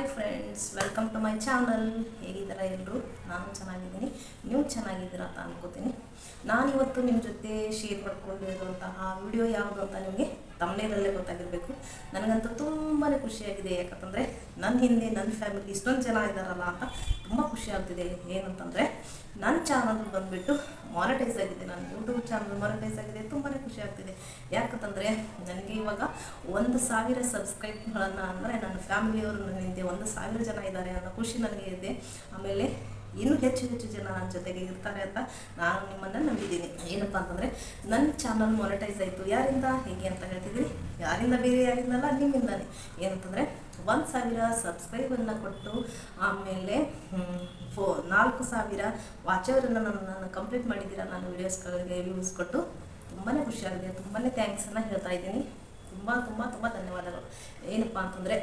Hi friends, welcome to my channel. ಹೇಗಿದ್ದೀರಾ ಎಲ್ಲರೂ? ನಾನು ಚೆನ್ನಾಗಿದ್ದೀನಿ. ನೀವು ಚೆನ್ನಾಗಿದ್ದೀರಾ ಅಂತ ಅನ್ಕೋತೀನಿ. ನಾನಿವತ್ತು ನಿಮ್ಮ ಜೊತೆ ಶೇರ್ ಮಾಡ್ಕೊಂಡಿರುವಂತಹ ವಿಡಿಯೋ ಯಾವುದು ಅಂತ ನಿಮಗೆ ತಮ್ಮನೇರಲ್ಲೇ ಗೊತ್ತಾಗಿರಬೇಕು. ನನಗಂತೂ ತುಂಬಾ ಖುಷಿಯಾಗಿದೆ. ಯಾಕಂತಂದರೆ ನನ್ನ ಹಿಂದೆ ನನ್ನ ಫ್ಯಾಮಿಲಿ ಇಷ್ಟೊಂದು ಜನ ಇದ್ದಾರಲ್ಲ ಅಂತ ತುಂಬ ಖುಷಿ ಆಗ್ತಿದೆ. ಏನಂತಂದರೆ ನನ್ನ ಚಾನಲ್ ಬಂದುಬಿಟ್ಟು ಮಾನಿಟೈಸ್ ಆಗಿದೆ. ನನ್ನ ಯೂಟ್ಯೂಬ್ ಚಾನಲ್ ಮಾನಿಟೈಸ್ ಆಗಿದೆ. ತುಂಬಾ ಖುಷಿ ಆಗ್ತಿದೆ. ಯಾಕಂತಂದರೆ ಇವಾಗ ಒಂದು ಸಾವಿರ ಸಬ್ಸ್ಕ್ರೈಬ್ಗಳನ್ನು ಅಂದರೆ ನನ್ನ ಫ್ಯಾಮಿಲಿಯವರು ನಿಂತೆ ಒಂದು ಸಾವಿರ ಜನ ಇದ್ದಾರೆ ಅನ್ನೋ ಖುಷಿ ನನಗೆ ಇದೆ. ಆಮೇಲೆ ಇನ್ನೂ ಹೆಚ್ಚು ಹೆಚ್ಚು ಜನ ನನ್ನ ಜೊತೆಗೆ ಇರ್ತಾರೆ ಅಂತ ನಾನು ನಿಮ್ಮನ್ನು ನಂಬಿದ್ದೀನಿ. ಏನಪ್ಪ ಅಂತಂದರೆ ನನ್ನ ಚಾನಲ್ ಮೊನಟೈಸ್ ಆಯಿತು. ಯಾರಿಂದ? ಹೇಗೆ ಅಂತ ಹೇಳ್ತಿದ್ದೀನಿ. ಯಾರಿಂದ ಬೇರೆ ಯಾರಿಂದಲ್ಲ, ನಿಮ್ಮಿಂದಾನೆ. ಏನಂತಂದರೆ ಒಂದು ಸಾವಿರ ಸಬ್ಸ್ಕ್ರೈಬನ್ನು ಕೊಟ್ಟು ಆಮೇಲೆ ಫೋ, ನಾಲ್ಕು ಸಾವಿರ ವಾಚವರನ್ನು ನನ್ನ ನಾನು ಕಂಪ್ಲೀಟ್ ಮಾಡಿದ್ದೀರಾ ನಾನು ವೀಡಿಯೋಸ್ಗಳಿಗೆ ವ್ಯೂಸ್ ಕೊಟ್ಟು ತುಂಬಾ ಖುಷಿಯಾಗಿದೆ ತುಂಬಾ ಥ್ಯಾಂಕ್ಸನ್ನು ಹೇಳ್ತಾ ಇದ್ದೀನಿ. ತುಂಬ ತುಂಬ ತುಂಬ ಧನ್ಯವಾದಗಳು. ಏನಪ್ಪ ಅಂತಂದರೆ,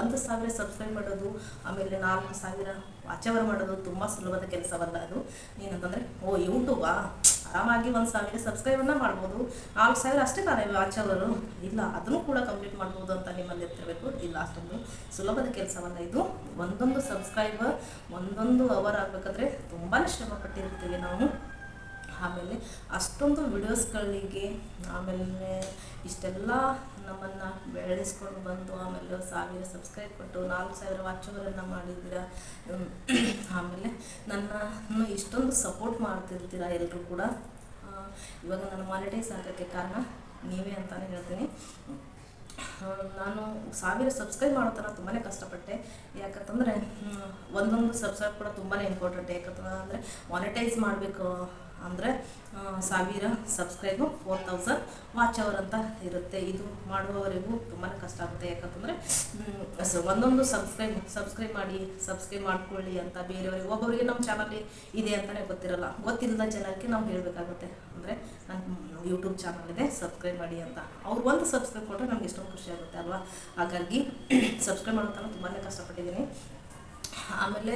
ಒಂದು ಸಾವಿರ ಸಬ್ಸ್ಕ್ರೈಬ್ ಮಾಡೋದು, ಆಮೇಲೆ ನಾಲ್ಕು ಸಾವಿರ ವಾಚವರ್ ಮಾಡೋದು ತುಂಬ ಸುಲಭದ ಕೆಲಸವಲ್ಲ ಅದು. ಏನಂತಂದರೆ, ಓ ಯೂಟ್ಯೂಬಾ ಆರಾಮಾಗಿ ಒಂದು ಸಾವಿರ ಸಬ್ಸ್ಕ್ರೈಬನ್ನು ಮಾಡ್ಬೋದು. ನಾಲ್ಕು ಸಾವಿರ ಅಷ್ಟೇ ತಾನೇ ವಾಚವರು ಇಲ್ಲ, ಅದನ್ನು ಕೂಡ ಕಂಪ್ಲೀಟ್ ಮಾಡ್ಬೋದು ಅಂತ ನಿಮ್ಮಲ್ಲಿ ಇರ್ತಿರಬೇಕು ಇಲ್ಲ, ಅಷ್ಟೊಂದು ಸುಲಭದ ಕೆಲಸವಲ್ಲ ಇದು. ಒಂದೊಂದು ಸಬ್ಸ್ಕ್ರೈಬರ್ ಒಂದೊಂದು ಅವರ್ ಆಗಬೇಕಾದ್ರೆ ತುಂಬಾ ಶ್ರಮ ಪಟ್ಟಿರ್ತೀವಿ ನಾವು. ಆಮೇಲೆ ಅಷ್ಟೊಂದು ವಿಡಿಯೋಸ್ಗಳಿಗೆ ಆಮೇಲೆ ಇಷ್ಟೆಲ್ಲ ನಮ್ಮನ್ನು ಬೆಳೆಸ್ಕೊಂಡು ಬಂದು ಆಮೇಲೆ ಸಾವಿರ ಸಬ್ಸ್ಕ್ರೈಬ್ ಕೊಟ್ಟು ನಾಲ್ಕು ಸಾವಿರ ವಾಚವರನ್ನು ಮಾಡಿದ್ದೀರ ಆಮೇಲೆ ನನ್ನನ್ನು ಇಷ್ಟೊಂದು ಸಪೋರ್ಟ್ ಮಾಡ್ತಿರ್ತೀರ ಎಲ್ಲರೂ ಕೂಡ. ಇವಾಗ ನಾನು ಮಾನಿಟೈಸ್ ಆಗೋಕ್ಕೆ ಕಾರಣ ನೀವೇ ಅಂತಲೇ ಹೇಳ್ತೀನಿ. ನಾನು ಸಾವಿರ ಸಬ್ಸ್ಕ್ರೈಬ್ ಮಾಡೋ ಥರ ತುಂಬಾ ಕಷ್ಟಪಟ್ಟೆ. ಯಾಕಂತಂದರೆ ಒಂದೊಂದು ಸಬ್ಸ್ಕ್ರೈಬ್ ಕೂಡ ತುಂಬಾ ಇಂಪಾರ್ಟೆಂಟ್ ಯಾಕಂತಂದರೆ ಮಾನಿಟೈಸ್ ಮಾಡಬೇಕು ಅಂದರೆ ಸಾವಿರ subscribe four thousand watch hour ಅಂತ ಇರುತ್ತೆ. ಇದು ಮಾಡುವವರೆಗೂ ತುಂಬಾ ಕಷ್ಟ ಆಗುತ್ತೆ. ಯಾಕಂತಂದರೆ ಸೊ ಒಂದೊಂದು ಸಬ್ಸ್ಕ್ರೈಬ್ ಸಬ್ಸ್ಕ್ರೈಬ್ ಮಾಡಿ ಸಬ್ಸ್ಕ್ರೈಬ್ ಮಾಡ್ಕೊಳ್ಳಿ ಅಂತ ಬೇರೆಯವರಿಗೆ ಒಬ್ಬೊಬ್ಬರಿಗೆ ನಮ್ಮ ಚಾನಲ್ ಇದೆ ಅಂತಲೇ ಗೊತ್ತಿರಲ್ಲ. ಗೊತ್ತಿಲ್ಲದ ಜನಕ್ಕೆ ನಾವು ಹೇಳಬೇಕಾಗುತ್ತೆ. ಅಂದರೆ ನನ್ನ ಯೂಟ್ಯೂಬ್ ಚಾನಲ್ ಇದೆ ಸಬ್ಸ್ಕ್ರೈಬ್ ಮಾಡಿ ಅಂತ. ಅವ್ರು ಒಂದು ಸಬ್ಸ್ಕ್ರೈಬ್ ಕೊಟ್ಟರೆ ನಮ್ಗೆ ಎಷ್ಟೊಂದು ಖುಷಿ ಆಗುತ್ತೆ ಅಲ್ವಾ? ಹಾಗಾಗಿ ಸಬ್ಸ್ಕ್ರೈಬ್ ಮಾಡೋ ತನಕ ತುಂಬಾ ಕಷ್ಟಪಟ್ಟಿದ್ದೀನಿ. ಆಮೇಲೆ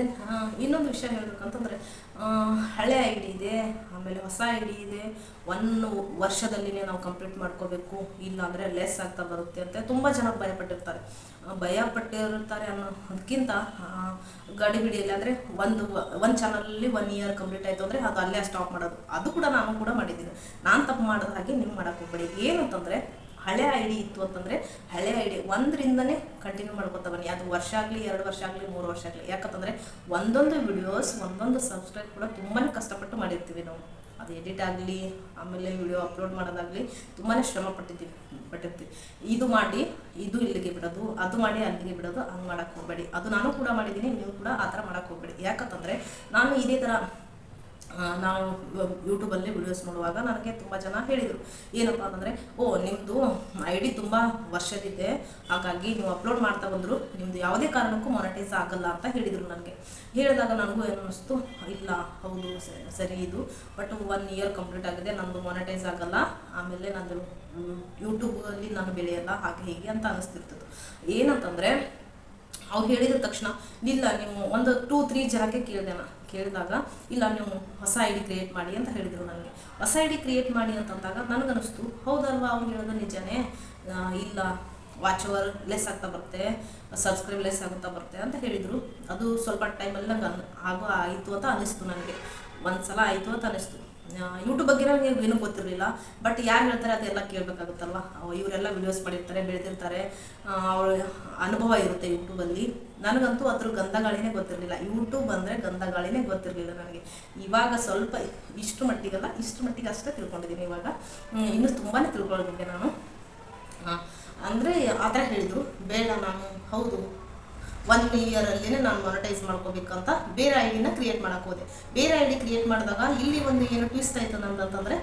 ಇನ್ನೊಂದು ವಿಷಯ ಹೇಳ್ಬೇಕಂತಂದರೆ ಹಳೆ ಐ ಡಿ ಇದೆ ಆಮೇಲೆ ಹೊಸ ಐ ಡಿ ಇದೆ. ಒನ್ ವರ್ಷದಲ್ಲಿನೇ ನಾವು ಕಂಪ್ಲೀಟ್ ಮಾಡ್ಕೋಬೇಕು ಇಲ್ಲಾಂದರೆ ಲೆಸ್ ಆಗ್ತಾ ಬರುತ್ತೆ ಅಂತ ತುಂಬ ಜನ ಭಯಪಟ್ಟಿರ್ತಾರೆ. ಪಟ್ಟಿರ್ತಾರೆ ಭಯಪಟ್ಟಿರ್ತಾರೆ ಅನ್ನೋದಕ್ಕಿಂತ ಆ, ಗಡಿ ಬಿಡಿಯಲ್ಲಿ ಅಂದರೆ ಒಂದು ಒಂದು ಚಾನಲಲ್ಲಿ ಒನ್ ಇಯರ್ ಕಂಪ್ಲೀಟ್ ಆಯಿತು ಅಂದರೆ ಅದು ಅಲ್ಲೇ ಸ್ಟಾಪ್ ಮಾಡೋದು. ಅದು ಕೂಡ ನಾನು ಕೂಡ ಮಾಡಿದ್ದೀನಿ. ನಾನು ತಪ್ಪು ಮಾಡೋದ ಹಾಗೆ ನೀವು ಮಾಡೋಕ್ಕೆ ಹೋಗ್ಬೇಡಿ. ಏನಂತಂದರೆ ಹಳೆ ಐ ಡಿ ಇತ್ತು ಅಂತಂದರೆ ಹಳೆ ಐ ಡಿ ಒಂದರಿಂದನೇ ಕಂಟಿನ್ಯೂ ಮಾಡ್ಕೊತಾ ಬನ್ನಿ ಅದು ವರ್ಷ ಆಗಲಿ, ಎರಡು ವರ್ಷ ಆಗಲಿ, ಮೂರು ವರ್ಷ ಆಗಲಿ. ಯಾಕಂತಂದರೆ ಒಂದೊಂದು ವಿಡಿಯೋಸ್ ಒಂದೊಂದು ಸಬ್ಸ್ಕ್ರೈಬ್ ಕೂಡ ತುಂಬಾ ಕಷ್ಟಪಟ್ಟು ಮಾಡಿರ್ತೀವಿ ನಾವು. ಅದು ಎಡಿಟ್ ಆಗಲಿ, ಆಮೇಲೆ ವಿಡಿಯೋ ಅಪ್ಲೋಡ್ ಮಾಡೋದಾಗಲಿ ತುಂಬಾ ಶ್ರಮ ಪಟ್ಟಿದ್ದೀವಿ, ಪಟ್ಟಿರ್ತೀವಿ. ಇದು ಮಾಡಿ, ಇದು ಇಲ್ಲಿಗೆ ಬಿಡೋದು, ಅದು ಮಾಡಿ ಅಲ್ಲಿಗೆ ಬಿಡೋದು, ಹಂಗೆ ಮಾಡೋಕ್ಕೆ ಹೋಗಬೇಡಿ. ಅದು ನಾನು ಕೂಡ ಮಾಡಿದ್ದೀನಿ, ನೀವು ಕೂಡ ಆ ಥರ ಮಾಡೋಕ್ಕೆ ಹೋಗಬೇಡಿ. ಯಾಕಂತಂದರೆ ನಾನು ಇದೇ ಥರ ನಾವು ಯೂಟ್ಯೂಬಲ್ಲಿ ವಿಡಿಯೋಸ್ ನೋಡುವಾಗ ನನಗೆ ತುಂಬ ಜನ ಹೇಳಿದರು. ಏನಪ್ಪ ಅಂತಂದರೆ, ಓ ನಿಮ್ಮದು ಐ ಡಿ ತುಂಬ ವರ್ಷದಿದೆ, ಹಾಗಾಗಿ ನೀವು ಅಪ್ಲೋಡ್ ಮಾಡ್ತಾ ಬಂದರು ನಿಮ್ಮದು ಯಾವುದೇ ಕಾರಣಕ್ಕೂ ಮೊನಟೈಸ್ ಆಗಲ್ಲ ಅಂತ ಹೇಳಿದರು ನನಗೆ. ಹೇಳಿದಾಗ ನನಗೂ ಏನು ಅನ್ನಿಸ್ತು, ಇಲ್ಲ, ಹೌದು ಸರಿ ಇದು ಬಟ್ ಒನ್ ಇಯರ್ ಕಂಪ್ಲೀಟ್ ಆಗಿದೆ ನನ್ನದು ಮೊನಟೈಸ್ ಆಗಲ್ಲ, ಆಮೇಲೆ ನಂದು ಯೂಟ್ಯೂಬಲ್ಲಿ ನಾನು ಬೆಳೆಯಲ್ಲ, ಹಾಗೆ ಹೀಗೆ ಅಂತ ಅನ್ನಿಸ್ತಿರ್ತದೆ. ಏನಂತಂದರೆ ಅವ್ರು ಹೇಳಿದ ತಕ್ಷಣ, ಇಲ್ಲ, ನೀವು ಒಂದು ಟೂ ತ್ರೀ ಜನಕ್ಕೆ ಕೇಳಿದೆ ನಾನು ಕೇಳಿದಾಗ, ಇಲ್ಲ, ನೀವು ಹೊಸ ಐ ಡಿ ಕ್ರಿಯೇಟ್ ಮಾಡಿ ಅಂತ ಹೇಳಿದರು ನನಗೆ. ಹೊಸ ಐ ಡಿ ಕ್ರಿಯೇಟ್ ಮಾಡಿ ಅಂತಂದಾಗ ನನಗನ್ನಿಸ್ತು, ಹೌದಲ್ವಾ ಅವ್ರು ಹೇಳೋದು ನಿಜನೇ? ಇಲ್ಲ ವಾಚ್ ಅವರ್ ಲೆಸ್ ಆಗ್ತಾ ಬರುತ್ತೆ ಸಬ್ಸ್ಕ್ರೈಬ್ ಲೆಸ್ ಆಗುತ್ತಾ ಬರುತ್ತೆ ಅಂತ ಹೇಳಿದರು. ಅದು ಸ್ವಲ್ಪ ಟೈಮಲ್ಲಿ ನಂಗೆ ಅನ್, ಆಗೋ, ಆಯಿತು ಅಂತ ಅನ್ನಿಸ್ತು ನನಗೆ. ಒಂದು ಸಲ ಆಯಿತು ಅಂತ ಅನ್ನಿಸ್ತು. ಯೂಟ್ಯೂಬ್ ಬಗ್ಗೆ ನನಗೆ ಏನೂ ಗೊತ್ತಿರಲಿಲ್ಲ. ಬಟ್ ಯಾರು ಹೇಳ್ತಾರೆ ಅದೆಲ್ಲ ಕೇಳಬೇಕಾಗುತ್ತಲ್ವ? ಇವರೆಲ್ಲ ವಿಡಿಯೋಸ್ ಮಾಡಿರ್ತಾರೆ, ಬೆಳೆದಿರ್ತಾರೆ. ಅವಳ ಅನುಭವ ಇರುತ್ತೆ ಯೂಟ್ಯೂಬಲ್ಲಿ ನನಗಂತೂ ಅದ್ರ ಗಂಧಗಾಳಿನೇ ಗೊತ್ತಿರಲಿಲ್ಲ. ಯೂಟ್ಯೂಬ್ ಅಂದರೆ ಗಂಧಗಾಳಿನೇ ಗೊತ್ತಿರಲಿಲ್ಲ ನನಗೆ. ಇವಾಗ ಸ್ವಲ್ಪ ಇಷ್ಟು ಮಟ್ಟಿಗೆಲ್ಲ, ಇಷ್ಟು ಮಟ್ಟಿಗೆ ಅಷ್ಟೇ ತಿಳ್ಕೊಂಡಿದ್ದೀನಿ ಇವಾಗ. ಇನ್ನೂ ತುಂಬಾ ತಿಳ್ಕೊಂಡಿದ್ದೆ ನಾನು. ಅಂದರೆ ಆ ಥರ ಹೇಳಿದರು. ಬೇಡ ನಾನು, ಹೌದು. ಒನ್ ಇಯರಲ್ಲಿನೇ ನಾನು ಮೊನಟೈಸ್ ಮಾಡ್ಕೋಬೇಕಂತ ಬೇರೆ ಐ ಡಿನ ಕ್ರಿಯೇಟ್ ಮಾಡೋಕೆ ಹೋದೆ. ಬೇರೆ ಐ ಡಿ ಕ್ರಿಯೇಟ್ ಮಾಡಿದಾಗ ಇಲ್ಲಿ ಒಂದು ಏನು ಟ್ವಿಸ್ಟ್ ಆಯಿತು ನಮ್ದು ಅಂತಂದರೆ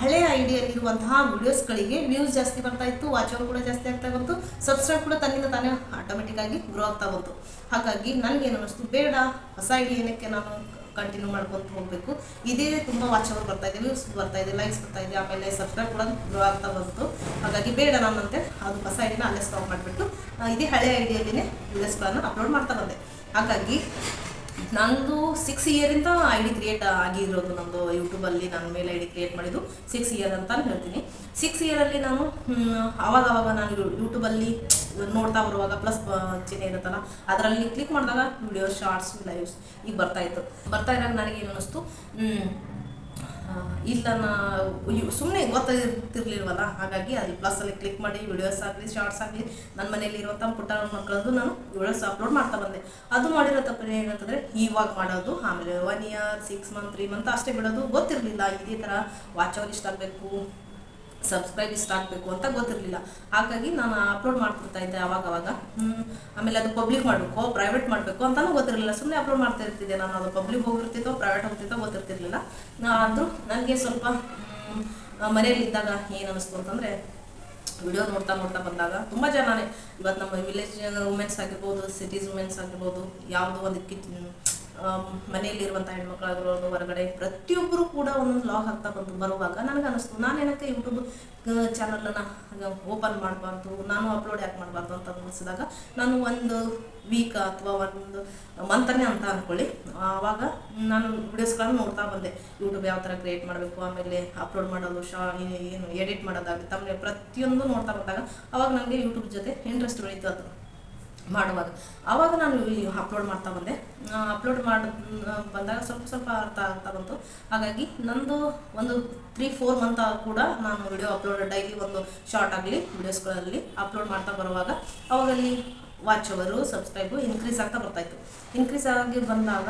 ಹಳೆ ಐ ಡಿಯಲ್ಲಿರುವಂತಹ ವಿಡಿಯೋಸ್ಗಳಿಗೆ ವ್ಯೂಸ್ ಜಾಸ್ತಿ ಬರ್ತಾ ಇತ್ತು ವಾಚ್ ಕೂಡ ಜಾಸ್ತಿ ಆಗ್ತಾ ಬಂತು ಸಬ್ಸ್ಕ್ರೈಬ್ ಕೂಡ ತನ್ನಿಂದ ತಾನೇ ಆಟೋಮೆಟಿಕ್ ಆಗಿ ಗ್ರೋ ಆಗ್ತಾ ಬಂತು. ಹಾಗಾಗಿ ನನಗೇನು ಅನ್ನಿಸ್ತು, ಬೇಡ, ಹೊಸ ಐ ಡಿ ಏನಕ್ಕೆ ನಾನು ಕಂಟಿನ್ಯೂ ಮಾಡ್ಕೊಂತ ಹೋಗಬೇಕು. ಇದೇ ತುಂಬ ವಾಚ್ ಅವರ್ ಬರ್ತಾ ಇದೆ ವ್ಯೂಸ್ ಬರ್ತಾ ಇದೆ ಲೈಕ್ಸ್ ಬರ್ತಾ ಇದೆ, ಆಮೇಲೆ ಸಬ್ಸ್ಕ್ರೈಬ್ ಕೂಡ ಗ್ರೋ ಆಗ್ತಾ ಬಂತು. ಹಾಗಾಗಿ ಬೇಡ ನಾನಂತೆ ಅದು ಹೊಸ ಐಡಿನ ಅಲ್ಲೇ ಸ್ಟಾಪ್ ಮಾಡಿಬಿಟ್ಟು ಇದೇ ಹಳೆ ಐಡಿಯಲ್ಲಿನೇ ವೀಡಿಯೋಸ್ಗಳನ್ನು ಅಪ್ಲೋಡ್ ಮಾಡ್ತಾ ಬಂದೆ. ಹಾಗಾಗಿ ನಂದು ಸಿಕ್ಸ್ ಇಯರಿಂದ ಐ ಡಿ ಕ್ರಿಯೇಟ್ ಆಗಿರೋದು ನಂದು ಯೂಟ್ಯೂಬಲ್ಲಿ ನನ್ನ ಮೇಲೆ ಐ ಡಿ ಕ್ರಿಯೇಟ್ ಮಾಡಿದ್ದು ಸಿಕ್ಸ್ ಇಯರ್ ಅಂತ ಹೇಳ್ತೀನಿ. ಸಿಕ್ಸ್ ಇಯರಲ್ಲಿ ನಾನು ಆವಾಗ ಆವಾಗ ನಾನು ಯೂಟ್ಯೂಬಲ್ಲಿ ನೋಡ್ತಾ ಬರುವಾಗ ಪ್ಲಸ್ ಚಿಹ್ನೆ ಇರುತ್ತಲ್ಲ, ಅದರಲ್ಲಿ ಕ್ಲಿಕ್ ಮಾಡಿದಾಗ ವಿಡಿಯೋ ಶಾರ್ಟ್ಸ್ ಲೈವ್ಸ್ ಈಗ ಬರ್ತಾ ಇತ್ತು. ಬರ್ತಾ ಇದ್ದಾಗ ನನಗೆ ಏನು ಅನ್ನಿಸ್ತು ಇಲ್ಲ ನಾ ಸುಮ್ಮನೆ ಗೊತ್ತಾಗಿರ್ತಿರ್ಲಿಲ್ವಲ್ಲ ಹಾಗಾಗಿ ಅಲ್ಲಿ ಪ್ಲಸ್ಸಲ್ಲಿ ಕ್ಲಿಕ್ ಮಾಡಿ ವಿಡಿಯೋಸ್ ಆಗಲಿ ಶಾರ್ಟ್ಸ್ ಆಗಲಿ ನನ್ನ ಮನೇಲಿ ಇರುವಂಥ ಪುಟ್ಟ ಮಕ್ಕಳದ್ದು ನಾನು ವಿಡಿಯೋಸ್ ಅಪ್ಲೋಡ್ ಮಾಡ್ತಾ ಬಂದೆ. ಅದು ಮಾಡಿರೋ ತಪ್ಪು ಏನಂತಂದರೆ, ಇವಾಗ ಮಾಡೋದು, ಆಮೇಲೆ one year six month three month ಅಷ್ಟೇ ಬಿಡೋದು ಗೊತ್ತಿರಲಿಲ್ಲ. ಇದೇ ಥರ ವಾಚ್ ಇಷ್ಟ ಆಗಬೇಕು ಸಬ್ಸ್ಕ್ರೈಬ್ ಇಷ್ಟ ಆಗಬೇಕು ಅಂತ ಗೊತ್ತಿರಲಿಲ್ಲ. ಹಾಗಾಗಿ ನಾನು ಅಪ್ಲೋಡ್ ಮಾಡ್ತಿರ್ತಾ ಇದ್ದೆ ಅವಾಗ ಅವಾಗ. ಆಮೇಲೆ ಅದು ಪಬ್ಲಿಕ್ ಮಾಡಬೇಕು ಪ್ರೈವೇಟ್ ಮಾಡಬೇಕು ಅಂತಲೂ ಗೊತ್ತಿರಲಿಲ್ಲ. ಸುಮ್ಮನೆ ಅಪ್ಲೋಡ್ ಮಾಡ್ತಾ ಇರ್ತಿದ್ದೆ ನಾನು. ಅದು ಪಬ್ಲಿಕ್ ಹೋಗಿರ್ತಿತ್ತೋ ಪ್ರೈವೇಟ್ ಹೋಗ್ತಿತ್ತೋ ಗೊತ್ತಿರ್ತಿರ್ಲಿಲ್ಲ. ಆದರೂ ನನಗೆ ಸ್ವಲ್ಪ ಮನೆಯಲ್ಲಿದ್ದಾಗ ಏನು ಅನ್ನಿಸ್ತು ಅಂತಂದರೆ ವಿಡಿಯೋ ನೋಡ್ತಾ ನೋಡ್ತಾ ಬಂದಾಗ ತುಂಬ ಜನನೇ. ಇವತ್ತು ನಮ್ಮ ವಿಲೇಜ್ ವುಮೆನ್ಸ್ ಆಗಿರ್ಬೋದು ಸಿಟೀಸ್ ವುಮೆನ್ಸ್ ಆಗಿರ್ಬೋದು, ಯಾವುದೋ ಒಂದು ಕಿಚ್ ಮನೆಯಲ್ಲಿರುವಂಥ ಹೆಣ್ಮಕ್ಳಾಗಿರೋದು ಹೊರಗಡೆ ಪ್ರತಿಯೊಬ್ಬರು ಕೂಡ ಒಂದೊಂದು ಲಾಗ್ ಹಾಕ್ತಾ ಬಂದು ಬರುವಾಗ ನನಗೆ ಅನಿಸ್ತು ನಾನು ಏನಕ್ಕೆ ಯೂಟ್ಯೂಬ್ ಚಾನಲನ್ನು ಓಪನ್ ಮಾಡಬಾರ್ದು, ನಾನು ಅಪ್ಲೋಡ್ ಯಾಕೆ ಮಾಡಬಾರ್ದು ಅಂತ ಅನ್ನಿಸಿದಾಗ ನಾನು ಒಂದು ವೀಕ್ ಅಥವಾ ಒಂದು ಮಂತನೇ ಅಂತ ಅಂದ್ಕೊಳ್ಳಿ ಆವಾಗ ನಾನು ವಿಡಿಯೋಸ್ಗಳನ್ನು ನೋಡ್ತಾ ಬಂದೆ. ಯೂಟ್ಯೂಬ್ ಯಾವ ಥರ ಕ್ರಿಯೇಟ್ ಮಾಡಬೇಕು, ಆಮೇಲೆ ಅಪ್ಲೋಡ್ ಮಾಡೋದು, ಶಾ ಏನು ಎಡಿಟ್ ಮಾಡೋದಾಗಲಿ ಆಮೇಲೆ ಪ್ರತಿಯೊಂದು ನೋಡ್ತಾ ಬಂದಾಗ ಅವಾಗ ನನಗೆ ಯೂಟ್ಯೂಬ್ ಜೊತೆ ಇಂಟ್ರೆಸ್ಟ್ ಉಳಿತು ಅದು. ಮಾಡುವಾಗ. ಆವಾಗ ನಾನು ಅಪ್ಲೋಡ್ ಮಾಡ್ತಾ ಬಂದೆ. ಅಪ್ಲೋಡ್ ಮಾಡಿ ಬಂದಾಗ ಸ್ವಲ್ಪ ಸ್ವಲ್ಪ ಅರ್ಥ ಆಗ್ತಾ ಬಂತು. ಹಾಗಾಗಿ ನಂದು ಒಂದು ತ್ರೀ ಫೋರ್ ಮಂತ್ ಕೂಡ ನಾನು ವಿಡಿಯೋ ಅಪ್ಲೋಡ್ ಡೈಲಿ ಒಂದು ಶಾರ್ಟ್ ಆಗಲಿ ವಿಡಿಯೋಸ್ಗಳಲ್ಲಿ ಅಪ್ಲೋಡ್ ಮಾಡ್ತಾ ಬರುವಾಗ ಅವಾಗಲ್ಲಿ ವಾಚ್ ಅವರು ಸಬ್ಸ್ಕ್ರೈಬು ಇನ್ಕ್ರೀಸ್ ಆಗ್ತಾ ಬರ್ತಾಯಿತ್ತು. ಇನ್ಕ್ರೀಸ್ ಆಗಿ ಬಂದಾಗ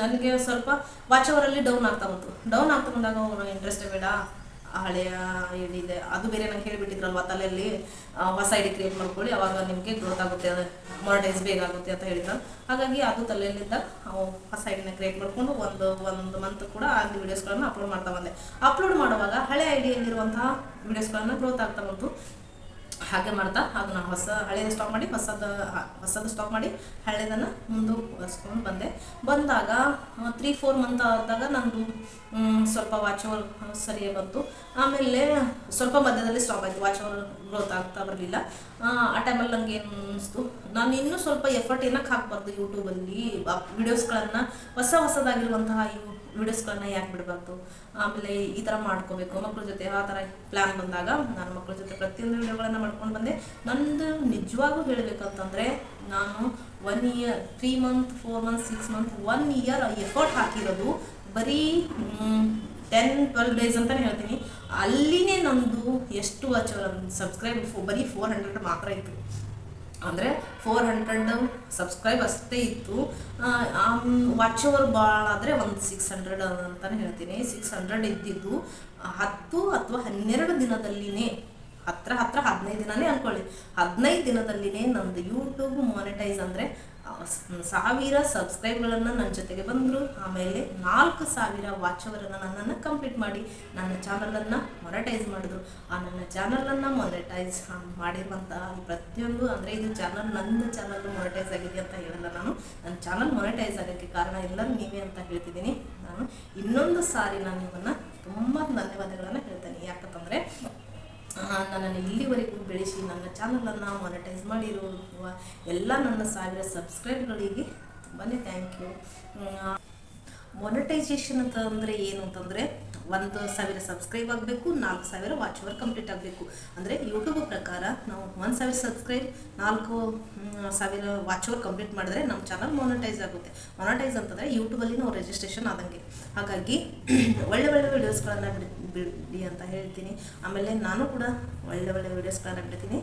ನನಗೆ ಸ್ವಲ್ಪ ವಾಚ್ ಅವರಲ್ಲಿ ಡೌನ್ ಆಗ್ತಾ ಬಂತು. ಡೌನ್ ಆಗ್ತಾ ಬಂದಾಗ ಅವರು ಇಂಟ್ರೆಸ್ಟೇ ಬೇಡ. ಹಳೆಯ ಏನಿದೆ, ಅದು ಬೇರೆ ನಂಗೆ ಹೇಳಿಬಿಟ್ಟಿದ್ರಲ್ವ ತಲೆಯಲ್ಲಿ ಹೊಸ ಐಡಿ ಕ್ರಿಯೇಟ್ ಮಾಡ್ಕೊಳ್ಳಿ, ಅವಾಗ ನಿಮಗೆ ಗ್ರೋತ್ ಆಗುತ್ತೆ ಮಾನಿಟೈಸ್ ಬೇಗ ಆಗುತ್ತೆ ಅಂತ ಹೇಳಿದ್ರು. ಹಾಗಾಗಿ ಅದು ತಲೆಯಲ್ಲಿದ್ದ ಹೊಸ ಐಡಿನ ಕ್ರಿಯೇಟ್ ಮಾಡ್ಕೊಂಡು ಒಂದು ಒಂದು ಮಂತ್ ಕೂಡ ಆ ವೀಡಿಯೋಸ್ಗಳನ್ನು ಅಪ್ಲೋಡ್ ಮಾಡ್ತಾ ಬಂದೆ. ಅಪ್ಲೋಡ್ ಮಾಡುವಾಗ ಹಳೆ ಐಡಿಯಲ್ಲಿರುವಂತಹ ವೀಡಿಯೋಸ್ಗಳನ್ನು ಗ್ರೋತ್ ಆಗ್ತಾ ಬಂತು. ಹಾಗೆ ಮಾಡ್ತಾ ಅದನ್ನ ಹೊಸ ಹಳೇದ ಸ್ಟಾಪ್ ಮಾಡಿ, ಹೊಸದ ಹೊಸದು ಸ್ಟಾಪ್ ಮಾಡಿ ಹಳೆಯದನ್ನು ಮುಂದುವರ್ಸ್ಕೊಂಡು ಬಂದೆ. ಬಂದಾಗ ತ್ರೀ ಫೋರ್ ಮಂತ್ ಆದಾಗ ನಂದು ಸ್ವಲ್ಪ ವಾಚ್ ಓವರ್ ಸರಿಯೇ ಬಂತು. ಆಮೇಲೆ ಸ್ವಲ್ಪ ಮಧ್ಯದಲ್ಲಿ ಸ್ಟಾಪ್ ಆಯಿತು. ವಾಚ್ ಓವರ್ ಗ್ರೋತ್ ಆಗ್ತಾ ಬರಲಿಲ್ಲ. ಆ ಟೈಮಲ್ಲಿ ನನಗೆ ಏನು ಅನಿಸ್ತು, ನಾನು ಇನ್ನೂ ಸ್ವಲ್ಪ ಎಫರ್ಟ್ ಏನಕ್ಕೆ ಹಾಕ್ಬಾರ್ದು ಯೂಟ್ಯೂಬಲ್ಲಿ ವಿಡಿಯೋಸ್ಗಳನ್ನು ಹೊಸ ಹೊಸದಾಗಿರುವಂತಹ ವಿಡಿಯೋಸ್ಗಳನ್ನ ಯಾಕೆ ಬಿಡಬಾರ್ದು? ಆಮೇಲೆ ಈ ಥರ ಮಾಡ್ಕೋಬೇಕು. ಮಕ್ಕಳ ಜೊತೆ ಆ ಥರ ಪ್ಲ್ಯಾನ್ ಬಂದಾಗ ನಾನು ಮಕ್ಕಳ ಜೊತೆ ಪ್ರತಿಯೊಂದು ವಿಡಿಯೋಗಳನ್ನು ಮಾಡ್ಕೊಂಡು ಬಂದೆ. ನಂದು ನಿಜವಾಗೂ ಹೇಳಬೇಕಂತಂದರೆ ನಾನು one year three month four month six month one year effort ಹಾಕಿರೋದು ಬರೀ ಟೆನ್ ಟ್ವೆಲ್ ಡೇಸ್ ಅಂತಲೇ ಹೇಳ್ತೀನಿ. ಅಲ್ಲಿನೇ ನಂದು ಎಷ್ಟು ವಾಚ್ ಸಬ್ಸ್ಕ್ರೈಬ್ ಬರೀ ಫೋರ್ ಹಂಡ್ರೆಡ್ ಮಾತ್ರ ಇತ್ತು. ಅಂದರೆ ಫೋರ್ ಹಂಡ್ರೆಡ್ ಸಬ್ಸ್ಕ್ರೈಬ್ ಅಷ್ಟೇ ಇತ್ತು. ವಾಚ್ ಅವರ್ ಭಾಳ ಆದರೆ ಒಂದು ಸಿಕ್ಸ್ ಹಂಡ್ರೆಡ್ ಅಂತಲೇ ಹೇಳ್ತೀನಿ. ಸಿಕ್ಸ್ ಹಂಡ್ರೆಡ್ ಇದ್ದಿದ್ದು ಹತ್ತು ಅಥವಾ ಹನ್ನೆರಡು ದಿನದಲ್ಲಿನೇ ಹತ್ರ ಹತ್ರ ಹದಿನೈದು ದಿನನೇ ಅಂದ್ಕೊಳ್ಳಿ ಹದಿನೈದು ದಿನದಲ್ಲಿನೇ ನಂದು ಯೂಟ್ಯೂಬ್ ಮಾನಿಟೈಸ್ ಅಂದರೆ ಸಾವಿರ ಸಬ್ಸ್ಕ್ರೈಬ್ಗಳನ್ನು ನನ್ನ ಜೊತೆಗೆ ಬಂದರು. ಆಮೇಲೆ ನಾಲ್ಕು ಸಾವಿರ ವಾಚವರನ್ನು ನನ್ನನ್ನು ಕಂಪ್ಲೀಟ್ ಮಾಡಿ ನನ್ನ ಚಾನಲನ್ನು ಮೊನಟೈಸ್ ಮಾಡಿದ್ರು. ಆ ನನ್ನ ಚಾನಲನ್ನು ಮೊನಟೈಸ್ ಮಾಡಿರುವಂಥ ಪ್ರತಿಯೊಂದು, ಅಂದರೆ ಇದು ಚಾನಲ್ ನನ್ನ ಚಾನಲ್ ಮೊನಟೈಸ್ ಆಗಿದೆ ಅಂತ ಹೇಳಲ್ಲ ನಾನು. ನನ್ನ ಚಾನಲ್ ಮೊನಟೈಸ್ ಆಗೋಕ್ಕೆ ಕಾರಣ ಎಲ್ಲರೂ ನೀವೇ ಅಂತ ಹೇಳ್ತಿದ್ದೀನಿ ನಾನು. ಇನ್ನೊಂದು ಸಾರಿ ನಾನು ನಿಮ್ಮನ್ನು ತುಂಬ ಧನ್ಯವಾದಗಳನ್ನು ನನ್ನನ್ನು ಇಲ್ಲಿವರೆಗೂ ಬೆಳೆಸಿ ನನ್ನ ಚಾನಲನ್ನು ಮಾನಿಟೈಸ್ ಮಾಡಿರುವ ಎಲ್ಲ ನನ್ನ ಸಾವಿರ ಸಬ್ಸ್ಕ್ರೈಬ್ಗಳಿಗೆ ತುಂಬಾ ಥ್ಯಾಂಕ್ ಯು ಮೊನಟೈಸೇಷನ್ ಅಂತಂದ್ರೆ ಏನು ಅಂತಂದರೆ ಒಂದು ಸಾವಿರ ಸಬ್ಸ್ಕ್ರೈಬ್ ಆಗಬೇಕು, ನಾಲ್ಕು ಸಾವಿರ ವಾಚ್ ಅವರ್ ಕಂಪ್ಲೀಟ್ ಆಗಬೇಕು. ಅಂದರೆ ಯೂಟ್ಯೂಬ್ ಪ್ರಕಾರ ನಾವು ಒಂದು ಸಾವಿರ ಸಬ್ಸ್ಕ್ರೈಬ್ ನಾಲ್ಕು ಸಾವಿರ ವಾಚ್ ಅವರ್ ಕಂಪ್ಲೀಟ್ ಮಾಡಿದ್ರೆ ನಮ್ಮ ಚಾನಲ್ ಮೊನಟೈಸ್ ಆಗುತ್ತೆ. ಮೊನಟೈಸ್ ಅಂತಂದರೆ ಯೂಟ್ಯೂಬಲ್ಲಿ ನಾವು ರಿಜಿಸ್ಟ್ರೇಷನ್ ಆದಂಗೆ. ಹಾಗಾಗಿ ಒಳ್ಳೆ ಒಳ್ಳೆ ವೀಡಿಯೋಸ್ಗಳನ್ನು ಬಿಡಿ ಅಂತ ಹೇಳ್ತೀನಿ. ಆಮೇಲೆ ನಾನು ಕೂಡ ಒಳ್ಳೆ ಒಳ್ಳೆ ವೀಡಿಯೋಸ್ಗಳನ್ನು ಬಿಡ್ತೀನಿ.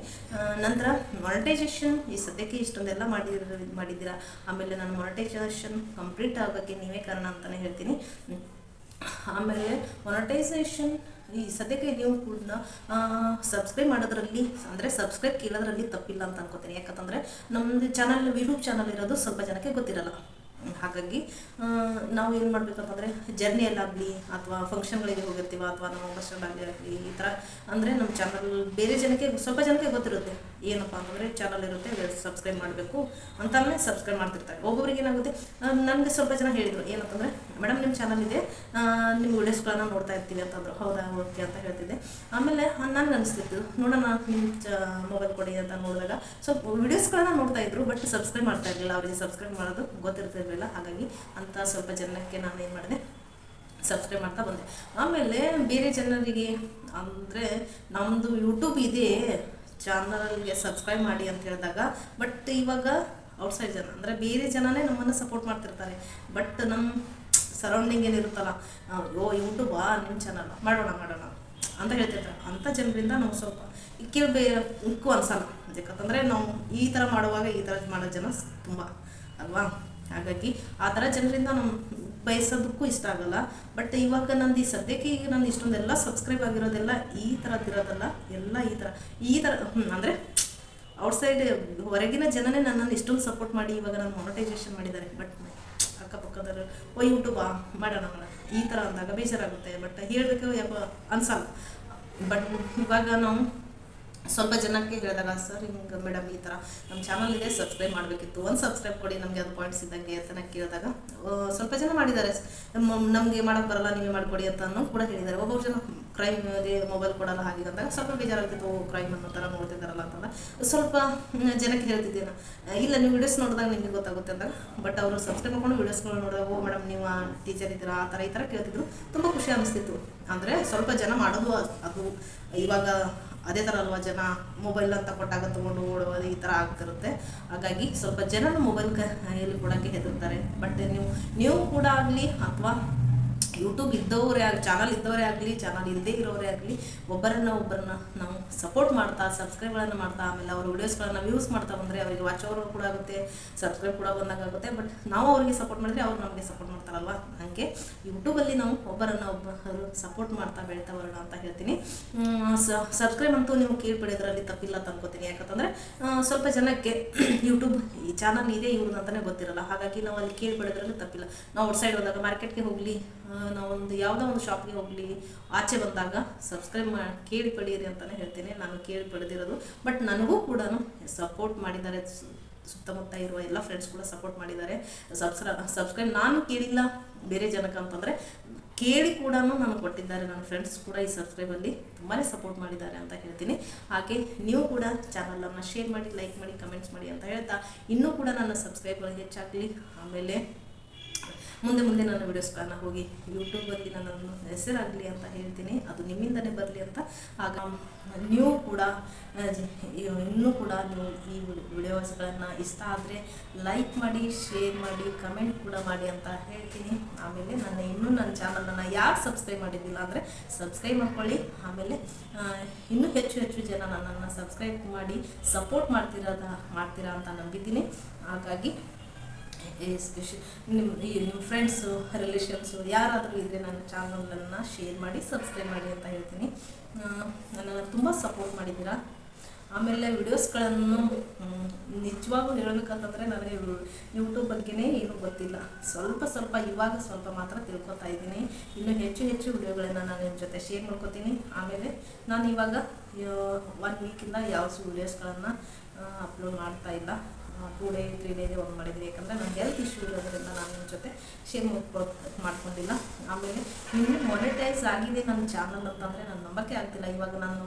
ನಂತರ ಮೊನಟೈಸೇಷನ್ ಈ ಸದ್ಯಕ್ಕೆ ಇಷ್ಟೊಂದೆಲ್ಲ ಮಾಡಿರ ಮಾಡಿದ್ದೀರಾ? ಆಮೇಲೆ ನಾನು ಮೊನಟೈಸೇಷನ್ ಕಂಪ್ಲೀಟ್ ಆಗೋಕ್ಕೆ ನೀವೇ ಕಾರಣ ಅಂತಲೇ ಹೇಳ್ತೀನಿ. ಆಮೇಲೆ ಮೊನಟೈಸೇಷನ್ ಈ ಸದ್ಯಕ್ಕೆ ನೀವು ಕೂಡ ಸಬ್ಸ್ಕ್ರೈಬ್ ಮಾಡೋದ್ರಲ್ಲಿ, ಅಂದರೆ ಸಬ್ಸ್ಕ್ರೈಬ್ ಕೇಳೋದ್ರಲ್ಲಿ ತಪ್ಪಿಲ್ಲ ಅಂತ ಅನ್ಕೋತೀನಿ. ಯಾಕಂತಂದರೆ ನಮ್ಮದು ಚಾನಲ್ ಯೂಟ್ಯೂಬ್ ಚಾನಲ್ ಇರೋದು ಸ್ವಲ್ಪ ಜನಕ್ಕೆ ಗೊತ್ತಿರಲ್ಲ. ಹಾಗಾಗಿ ನಾವು ಏನು ಮಾಡಬೇಕಂತಂದರೆ ಜರ್ನಿಯಲ್ಲಾಗಲಿ ಅಥವಾ ಫಂಕ್ಷನ್ಗಳಿಗೆ ಹೋಗಿರ್ತೀವ, ಅಥವಾ ನಾವು ಬಸ್ ಸ್ಟ್ಯಾಂಡಲ್ಲಿ ಆಗಲಿ, ಈ ಥರ, ಅಂದರೆ ನಮ್ಮ ಚಾನಲ್ ಬೇರೆ ಜನಕ್ಕೆ, ಸ್ವಲ್ಪ ಜನಕ್ಕೆ ಗೊತ್ತಿರುತ್ತೆ. ಏನಪ್ಪ ಅಂತಂದರೆ ಚಾನಲ್ ಇರುತ್ತೆ ಸಬ್ಸ್ಕ್ರೈಬ್ ಮಾಡಬೇಕು ಅಂತಲೇ ಸಬ್ಸ್ಕ್ರೈಬ್ ಮಾಡ್ತಿರ್ತಾರೆ. ಒಬ್ಬೊಬ್ರಿಗೆ ಏನಾಗುತ್ತೆ ನನಗೆ ಸ್ವಲ್ಪ ಜನ ಹೇಳಿದರು, ಏನಂತಂದರೆ ಮೇಡಮ್ ನಿಮ್ಮ ಚಾನಲ್ ಇದೆ ನಿಮ್ಮ ವಿಡಿಯೋಸ್ಗಳನ್ನ ನೋಡ್ತಾ ಇರ್ತೀವಿ ಅಂತಂದ್ರು, ಹೌದಾ, ಓಕೆ, ಅಂತ ಹೇಳ್ತಿದ್ದೆ. ಆಮೇಲೆ ನನಗೆ ಅನಿಸ್ತಿತ್ತು, ನೋಡೋಣ ನಿಮ್ಮ ಚ ಮೊಬೈಲ್ ಕೊಡಿ ಅಂತ ನೋಡಿದಾಗ, ಸ್ವಲ್ಪ ವಿಡಿಯೋಸ್ಗಳನ್ನ ನೋಡ್ತಾ ಇದ್ರು ಬಟ್ ಸಬ್ಸ್ಕ್ರೈಬ್ ಮಾಡ್ತಾ ಇರಲಿಲ್ಲ, ಅವರಿಗೆ ಸಬ್ಸ್ಕ್ರೈಬ್ ಮಾಡೋದು ಗೊತ್ತಿರ್ತಿರ್ಲಿಲ್ಲ ಹಾಗಾಗಿ ಅಂತ ಸ್ವಲ್ಪ ಜನಕ್ಕೆ ನಾನು ಏನು ಮಾಡಿದೆ ಸಬ್ಸ್ಕ್ರೈಬ್ ಮಾಡ್ತಾ ಬಂದೆ. ಆಮೇಲೆ ಬೇರೆ ಜನರಿಗೆ ಅಂದರೆ ನಮ್ಮದು ಯೂಟ್ಯೂಬ್ ಇದೆ ಚಾನಲ್ಗೆ ಸಬ್ಸ್ಕ್ರೈಬ್ ಮಾಡಿ ಅಂತ ಹೇಳಿದಾಗ ಬಟ್ ಇವಾಗ ಔಟ್ಸೈಡ್ ಜನ, ಅಂದರೆ ಬೇರೆ ಜನನೇ ನಮ್ಮನ್ನು ಸಪೋರ್ಟ್ ಮಾಡ್ತಿರ್ತಾರೆ. ಬಟ್ ನಮ್ಮ ಸರೌಂಡಿಂಗ್ ಏನಿರುತ್ತಲ್ಲ ಓ ಯೂಟ್ಯೂಬಾ ನಿಮ್ಮ ಚಾನಲ್ ಮಾಡೋಣ ಮಾಡೋಣ ಅಂತ ಹೇಳ್ತಿರ್ತಾರೆ. ಅಂಥ ಜನರಿಂದ ನಾವು ಸ್ವಲ್ಪ ಕೇಳಬೇ ಇಕ್ಕು ಅನ್ಸಲ್ಲ. ಯಾಕಂತಂದರೆ ನಾವು ಈ ಥರ ಮಾಡುವಾಗ ಈ ಥರ ಮಾಡೋ ಜನ ತುಂಬ, ಅಲ್ವಾ? ಹಾಗಾಗಿ ಆ ಥರ ಜನರಿಂದ ನಮ್ಮ ಬಯಸೋದಕ್ಕೂ ಇಷ್ಟ ಆಗಲ್ಲ. ಬಟ್ ಇವಾಗ ನಂದು ಈ ಸದ್ಯಕ್ಕೆ ಈಗ ನಾನು ಇಷ್ಟೊಂದೆಲ್ಲ ಸಬ್ಸ್ಕ್ರೈಬ್ ಆಗಿರೋದೆಲ್ಲ ಈ ಥರದ್ದಿರೋದಲ್ಲ ಎಲ್ಲ ಈ ಥರ. ಈ ಥರ ಅಂದರೆ ಔಟ್ಸೈಡ್ ಹೊರಗಿನ ಜನನೇ ನನ್ನನ್ನು ಇಷ್ಟೊಂದು ಸಪೋರ್ಟ್ ಮಾಡಿ ಇವಾಗ ನಾನು ಮೊನಟೈಸೇಷನ್ ಮಾಡಿದ್ದಾರೆ. ಬಟ್ ಅಕ್ಕಪಕ್ಕದವರು, ಓ ಯೂಟ್ಯೂಬಾ ಮಾಡೋಣ ಮಾಡೋಣ. ಈ ಥರ ಅಂದಾಗ ಬೇಜಾರಾಗುತ್ತೆ. ಬಟ್ ಹೇಳಬೇಕು ಯಾವ ಅನ್ಸಲ್ಲ. ಬಟ್ ಇವಾಗ ನಾವು ಸ್ವಲ್ಪ ಜನಕ್ಕೆ ಹೇಳಿದಾಗ, ಸರ್, ಹಿಂಗೆ ಮೇಡಮ್ ಈ ಥರ ನಮ್ಮ ಚಾನಲ್ಗೆ ಸಬ್ಸ್ಕ್ರೈಬ್ ಮಾಡಬೇಕಿತ್ತು. ಒಂದು ಸಬ್ಸ್ಕ್ರೈಬ್ ಕೊಡಿ, ನಮಗೆ ಅದು ಪಾಯಿಂಟ್ಸ್ ಇದ್ದಂಗೆ ಅಂತ ಕೇಳಿದಾಗ ಸ್ವಲ್ಪ ಜನ ಮಾಡಿದ್ದಾರೆ. ನಮಗೆ ಮಾಡೋಕ್ಕೆ ಬರಲ್ಲ, ನೀವೇ ಮಾಡಿಕೊಡಿ, ಅಂತ ಅನ್ನೋ ಕೂಡ ಹೇಳಿದ್ದಾರೆ. ಒಬ್ಬೊಬ್ಬರು ಜನ ಕ್ರೈಮ್ ಮೊಬೈಲ್ ಕೊಡಲ್ಲ ಹಾಗೆ, ಅಂದಾಗ ಸ್ವಲ್ಪ ಬೇಜಾರಾಗ್ತಿತ್ತು. ಓ ಕ್ರೈಮ್ ಅನ್ನೋ ಥರ ನೋಡ್ತಿದ್ದಾರಲ್ಲ ಅಂತಂದ್ರೆ ಸ್ವಲ್ಪ ಜನಕ್ಕೆ ಹೇಳ್ತಿದ್ದೆ ನಾನು ಇಲ್ಲ, ನೀವು ವಿಡಿಯೋಸ್ ನೋಡಿದಾಗ ನಿಮಗೆ ಗೊತ್ತಾಗುತ್ತೆ, ಅಂದಾಗ, ಬಟ್ ಅವರು ಸಬ್ಸ್ಕ್ರೈಬ್ ಮಾಡ್ಕೊಂಡು ವೀಡಿಯೋಸ್ಗಳು ನೋಡಿದಾಗ, ಓ, ಮೇಡಮ್, ನೀವು ಟೀಚರ್ ಇದ್ದೀರಾ, ಆ ಥರ ಈ ಥರ ಕೇಳ್ತಿದ್ರು. ತುಂಬ ಖುಷಿ ಅನಿಸ್ತಿತ್ತು. ಅಂದರೆ ಸ್ವಲ್ಪ ಜನ ಮಾಡೋದು ಅದು ಇವಾಗ ಅದೇ ಥರ ಅಲ್ವಾ ಜನ ಮೊಬೈಲ್ ಅಂತ ಕೊಟ್ಟಾಗ ತೊಗೊಂಡು ಓಡೋದು ಈ ಥರ ಆಗ್ತಿರುತ್ತೆ. ಹಾಗಾಗಿ ಸ್ವಲ್ಪ ಜನರು ಮೊಬೈಲ್ ಕೈಯಲ್ಲಿ ಕೊಡೋಕ್ಕೆ ಹೆದರ್ತಾರೆ. ಬಟ್ ನೀವು ನೀವು ಕೂಡ ಆಗಲಿ ಅಥವಾ ಯೂಟ್ಯೂಬ್ ಇದ್ದವರೇ ಆಗಲಿ ಚಾನಲ್ ಇದ್ದವರೇ ಆಗಲಿ ಚಾನಲ್ ಇಲ್ಲದೇ ಇರೋರೇ ಆಗಲಿ, ಒಬ್ಬರನ್ನ ಒಬ್ಬರನ್ನ ನಾವು ಸಪೋರ್ಟ್ ಮಾಡ್ತಾ ಸಬ್ಸ್ಕ್ರೈಬ್ಗಳನ್ನು ಮಾಡ್ತಾ, ಆಮೇಲೆ ಅವ್ರ ವೀಡಿಯೋಸ್ಗಳನ್ನ ವ್ಯೂಸ್ ಮಾಡ್ತಾ ಬಂದರೆ ಅವರಿಗೆ ವಾಚ್ ಅವರು ಕೂಡ ಆಗುತ್ತೆ ಸಬ್ಸ್ಕ್ರೈಬ್ ಕೂಡ ಬಂದಾಗುತ್ತೆ ಬಟ್ ನಾವು ಅವರಿಗೆ ಸಪೋರ್ಟ್ ಮಾಡಿದ್ರೆ ಅವ್ರು ನಮಗೆ ಸಪೋರ್ಟ್ ಮಾಡ್ತಾರಲ್ವ? ಹಾಗೆ ಯೂಟ್ಯೂಬಲ್ಲಿ ನಾವು ಒಬ್ಬರನ್ನ ಒಬ್ಬರು ಸಪೋರ್ಟ್ ಮಾಡ್ತಾ, ಬೆಳೀತಾ ಬರೋಣ ಅಂತ ಹೇಳ್ತೀನಿ. ಸಬ್ಸ್ಕ್ರೈಬ್ ಅಂತೂ ನೀವು ಕೇಳ್ಬಿಡೋದ್ರಲ್ಲಿ ತಪ್ಪಿಲ್ಲ ಅಂತ ಅನ್ಕೋತೀನಿ. ಯಾಕಂತಂದರೆ ಸ್ವಲ್ಪ ಜನಕ್ಕೆ ಯೂಟ್ಯೂಬ್ ಈ ಚಾನಲ್ ಇದೆ ಇವ್ರದ್ದು ಅಂತಲೇ ಗೊತ್ತಿರಲ್ಲ. ಹಾಗಾಗಿ ನಾವು ಅಲ್ಲಿ ಕೇಳ್ಬಿಡೋದ್ರಲ್ಲಿ ತಪ್ಪಿಲ್ಲ. ನಾವು ಔಟ್ಸೈಡ್ ಹೋದಾಗ ಮಾರ್ಕೆಟ್ಗೆ ಹೋಗಲಿ ನಾವೊಂದು ಯಾವುದೋ ಒಂದು ಶಾಪ್ಗೆ ಹೋಗಲಿ, ಆಚೆ ಬಂದಾಗ ಸಬ್ಸ್ಕ್ರೈಬ್ ಮಾಡಿ, ಕೇಳಿ ಪಡೀರಿ ಅಂತಲೇ ಹೇಳ್ತೀನಿ. ನಾನು ಕೇಳಿ ಪಡೆದಿರೋದು ಬಟ್ ನನಗೂ ಕೂಡ ಸಪೋರ್ಟ್ ಮಾಡಿದ್ದಾರೆ. ಸುತ್ತಮುತ್ತ ಇರುವ ಎಲ್ಲ ಫ್ರೆಂಡ್ಸ್ ಕೂಡ ಸಪೋರ್ಟ್ ಮಾಡಿದ್ದಾರೆ. ಸಬ್ಸ್ಕ್ರೈ ಸಬ್ಸ್ಕ್ರೈಬ್ ನಾನು ಕೇಳಿಲ್ಲ ಬೇರೆ ಜನಕ್ಕೆ ಅಂತಂದರೆ, ಕೇಳಿ ಕೂಡ ನನಗೆ ಕೊಟ್ಟಿದ್ದಾರೆ ನನ್ನ ಫ್ರೆಂಡ್ಸ್ ಕೂಡ ಈ ಸಬ್ಸ್ಕ್ರೈಬಲ್ಲಿ ತುಂಬಾ ಸಪೋರ್ಟ್ ಮಾಡಿದ್ದಾರೆ ಅಂತ ಹೇಳ್ತೀನಿ. ಹಾಗೆ ನೀವು ಕೂಡ ಚಾನಲನ್ನು ಶೇರ್ ಮಾಡಿ ಲೈಕ್ ಮಾಡಿ ಕಮೆಂಟ್ಸ್ ಮಾಡಿ ಅಂತ ಹೇಳ್ತಾ, ಇನ್ನೂ ಕೂಡ ನನ್ನ ಸಬ್ಸ್ಕ್ರೈಬರ್ ಹೆಚ್ಚಾಗಲಿ. ಆಮೇಲೆ ಮುಂದೆ ಮುಂದೆ ನನ್ನ ವಿಡಿಯೋಸ್ಗಳನ್ನ ಹೋಗಿ ಯೂಟ್ಯೂಬಲ್ಲಿ ನನ್ನ ಹೆಸರಾಗಲಿ ಅಂತ ಹೇಳ್ತೀನಿ. ಅದು ನಿಮ್ಮಿಂದನೇ ಬರಲಿ ಅಂತ. ಆಗ ನೀವು ಕೂಡ ಇನ್ನೂ ಕೂಡ ನೀವು ಈ ವಿಡಿಯೋಸ್ಗಳನ್ನು ಇಷ್ಟ ಆದರೆ ಲೈಕ್ ಮಾಡಿ ಶೇರ್ ಮಾಡಿ ಕಮೆಂಟ್ ಕೂಡ ಮಾಡಿ ಅಂತ ಹೇಳ್ತೀನಿ. ಆಮೇಲೆ ನನ್ನ, ಇನ್ನೂ ನನ್ನ ಚಾನಲನ್ನು ಯಾರು ಸಬ್ಸ್ಕ್ರೈಬ್ ಮಾಡಿದ್ದಿಲ್ಲ ಅಂದರೆ ಸಬ್ಸ್ಕ್ರೈಬ್ ಮಾಡ್ಕೊಳ್ಳಿ. ಆಮೇಲೆ ಇನ್ನೂ ಹೆಚ್ಚು ಹೆಚ್ಚು ಜನ ನನ್ನನ್ನು ಸಬ್ಸ್ಕ್ರೈಬ್ ಮಾಡಿ ಸಪೋರ್ಟ್ ಮಾಡ್ತಿರೋದ, ಮಾಡ್ತೀರಾ ಅಂತ ನಂಬಿದ್ದೀನಿ. ಹಾಗಾಗಿ ಎಸ್ಪೆಷಲಿ ನಿಮ್ಮ ಈ ನಿಮ್ಮ ಫ್ರೆಂಡ್ಸು ರಿಲೇಷನ್ಸು ಯಾರಾದರೂ ಇದ್ದರೆ ನನ್ನ ಚಾನಲನ್ನು ಶೇರ್ ಮಾಡಿ ಸಬ್ಸ್ಕ್ರೈಬ್ ಮಾಡಿ ಅಂತ ಹೇಳ್ತೀನಿ. ನನ್ನನ್ನು ತುಂಬ ಸಪೋರ್ಟ್ ಮಾಡಿದ್ದೀರಾ? ಆಮೇಲೆ ವಿಡಿಯೋಸ್ಗಳನ್ನು ನಿಜವಾಗೂ ಹೇಳಬೇಕಂತಂದರೆ ನನಗೆ ಯೂಟ್ಯೂಬ್ ಬಗ್ಗೆನೇ ಏನೂ ಗೊತ್ತಿಲ್ಲ. ಸ್ವಲ್ಪ ಸ್ವಲ್ಪ ಇವಾಗ ಸ್ವಲ್ಪ ಮಾತ್ರ ತಿಳ್ಕೊತಾ ಇದ್ದೀನಿ. ಇನ್ನೂ ಹೆಚ್ಚು ಹೆಚ್ಚು ವಿಡಿಯೋಗಳನ್ನು ನಾನು ನಿಮ್ಮ ಜೊತೆ ಶೇರ್ ಮಾಡ್ಕೋತೀನಿ. ಆಮೇಲೆ ನಾನು ಇವಾಗ ಒನ್ ವೀಕಿಂದ ಯಾವ ವಿಡಿಯೋಸ್ಗಳನ್ನು ಅಪ್ಲೋಡ್ ಮಾಡ್ತಾ ಇಲ್ಲ. ಟೂ ಡೇ ತ್ರೀ ಡೇಗೆ ಒಂದು ಮಾಡಿದ್ದೀನಿ. ಯಾಕಂದರೆ ನನ್ನ ಹೆಲ್ತ್ ಇಶ್ಯೂ ಇರೋದ್ರಿಂದ ನಾನು ನಿಮ್ಮ ಜೊತೆ ಶೇರ್ ಮಾಡ್ಕೊ ಮಾಡ್ಕೊಂಡಿಲ್ಲ. ಆಮೇಲೆ ಇನ್ನೂ ಮೊನಿಟೈಸ್ ಆಗಿದೆ ನನ್ನ ಚಾನಲ್ ಅಂತಂದರೆ ನಾನು ನಂಬಕ್ಕೆ ಆಗ್ತಿಲ್ಲ. ಇವಾಗ ನಾನು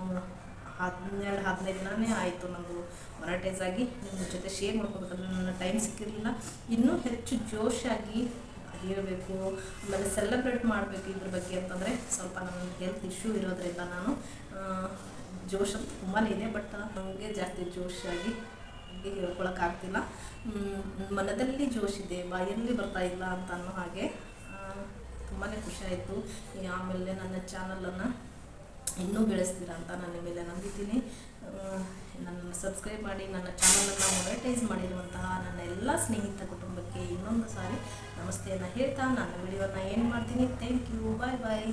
ಹನ್ನೆರಡು ಹದಿನೈದು ದಿನನೇ ಆಯಿತು ನಂದು ಮೊನಿಟೈಸ್ ಆಗಿ. ನಿಮ್ಮ ಜೊತೆ ಶೇರ್ ಮಾಡ್ಕೋಬೇಕಂದ್ರೆ ನನ್ನ ಟೈಮ್ ಸಿಕ್ಕಿರಲಿಲ್ಲ. ಇನ್ನೂ ಹೆಚ್ಚು ಜೋಶಾಗಿ ಹೇಳಬೇಕು, ಆಮೇಲೆ ಸೆಲೆಬ್ರೇಟ್ ಮಾಡಬೇಕು ಇದ್ರ ಬಗ್ಗೆ ಅಂತಂದರೆ ಸ್ವಲ್ಪ ನನ್ನ ಹೆಲ್ತ್ ಇಶ್ಯೂ ಇರೋದ್ರಿಂದ ನಾನು ಜೋಶ್ ತುಂಬಾ ಇದೆ ಬಟ್ ನಮಗೆ ಜಾಸ್ತಿ ಜೋಶಾಗಿ ಹಾಗೆ ಹೇಳ್ಕೊಳಕ್ಕಾಗ್ತಿಲ್ಲ. ಮನದಲ್ಲಿ ಜೋಶ್ ಇದೆ, ಬಾಯಲ್ಲಿ ಬರ್ತಾ ಇಲ್ಲ ಅಂತ ಅನ್ನೋ ಹಾಗೆ ತುಂಬಾ ಖುಷಿ ಆಯಿತು. ಆಮೇಲೆ ನನ್ನ ಚಾನಲನ್ನು ಇನ್ನೂ ಬೆಳೆಸ್ತೀರಾ ಅಂತ ನನ್ನ ಮೇಲೆ ನಂಬಿದ್ದೀನಿ. ನನ್ನ ಸಬ್ಸ್ಕ್ರೈಬ್ ಮಾಡಿ, ನನ್ನ ಚಾನಲನ್ನು ಮೊನಟೈಸ್ ಮಾಡಿರುವಂತಹ ನನ್ನ ಎಲ್ಲ ಸ್ನೇಹಿತ ಕುಟುಂಬಕ್ಕೆ ಇನ್ನೊಂದು ಸಾರಿ ನಮಸ್ತೆಯನ್ನು ಹೇಳ್ತಾ, ನನ್ನ ವಿಡಿಯೋನ ಏನು ಮಾಡ್ತೀನಿ. Thank you bye bye